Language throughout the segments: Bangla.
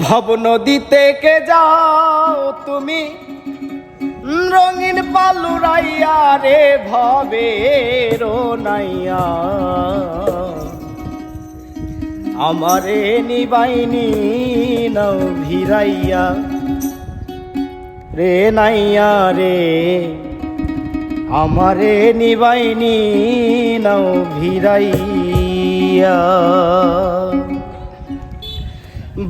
ভব নদীতে কে যাও তুমি? রঙিন পালুরাইয়া রে ভবে নাইয়া। আমারে নিবাইনি নাও ভিরাইয়া রে নাইয়া রে, আমারে নিবাইনি নাও ভিরাইয়া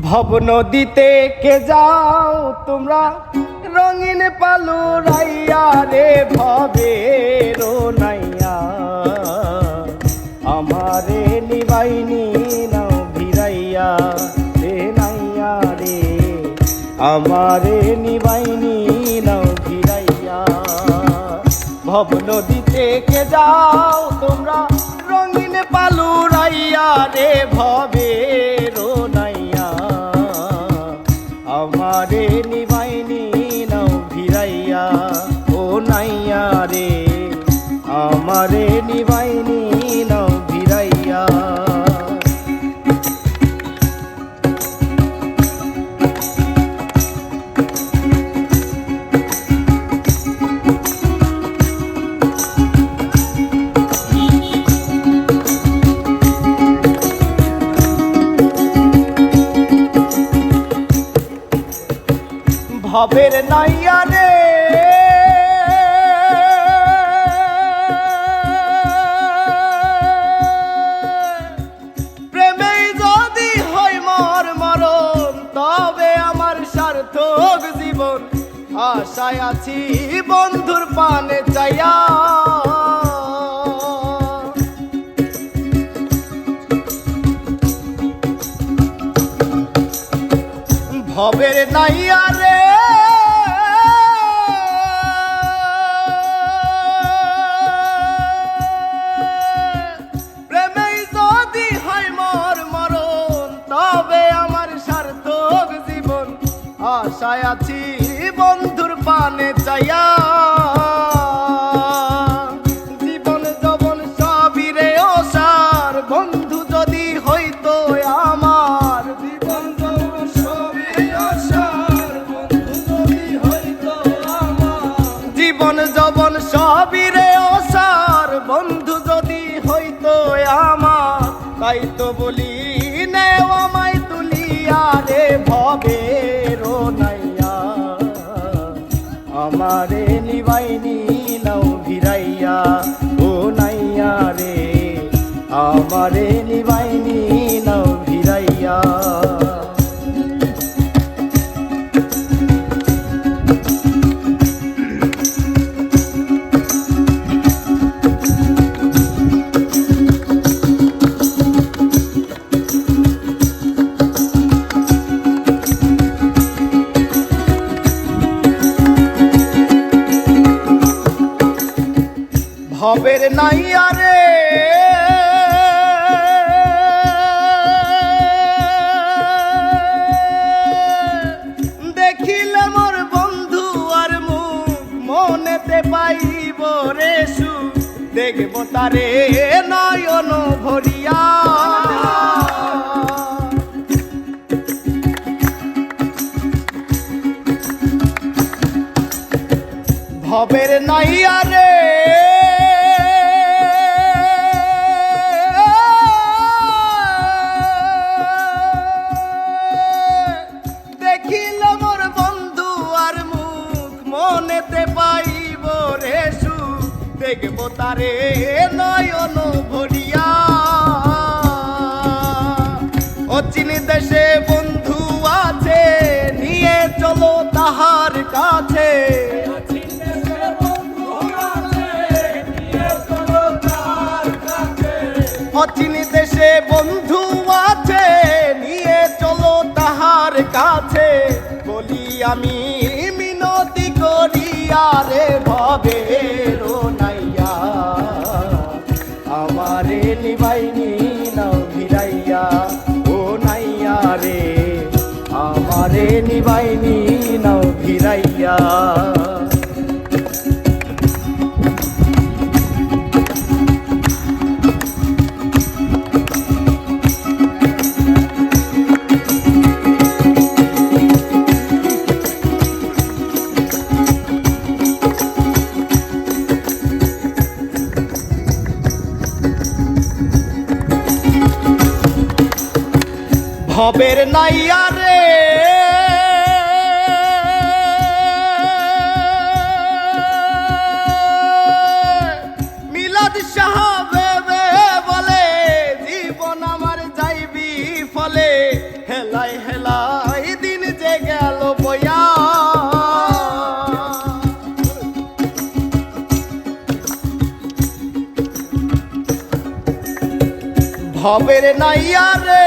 ভব নদীতে কে যাও তোমরা? রঙিন পালু রাইয়া রে ভবে নাইয়া। আমারে নিবাইনি নাও ভিরাইয়া রে নাইয়া রে। আমারে নিবাইনি নাও ভিরাইয়া ভব নদীতে কে যাও তোমরা? রঙিন পালু রাইয়া রে ভবে ভবের নাইয়া রে। প্রেমেই যদি হয় মর মরণ, তবে আমার সার্থক জীবন। আশায় আছি বন্ধুর পানে চাইয়া। ভবের নাইয়া আশায় আছি। বন্ধুর পানে চাইয়া জীবন যবন সবই রে অসার। বন্ধু যদি হইতো আমার। জীবন যবন সবই রে অসার। বন্ধু যদি হইতো আমার। জীবন যবন সবই রে অসার। বন্ধু যদি হইতো আমার। তাই তো বলি নেও আমায় তুলিয়া রে ভবে নাইয়া আমারে নিবাইনি। ভবের নাইয়া রে। দেখিলে মোর বন্ধু আর মুখ মনেতে পাইব রে সু দেখব তারে নয়ন ভরিয়া। ভবের নাইয়া রে। দেখব তারে নয়ন ভরিয়া। অচিন দেশে বন্ধু আছে নিয়ে চলো তাহার কাছে। অচিন দেশে বন্ধু আছে নিয়ে চলো তাহার কাছে। বলি আমি মিনতি করিয়া রে ভবে। নিবাইনি নাও ভিড়াইয়া ও নাইয়া রে আমারে নিবাইনি নাও ভিরাইয়া ভবের নাইয়া রে মিলাদ সাহাবে বলে, জীবন আমার যাইবি ফলে। হেলাই হেলাই দিন যে গেল বয়া। ভবের নাইয়া রে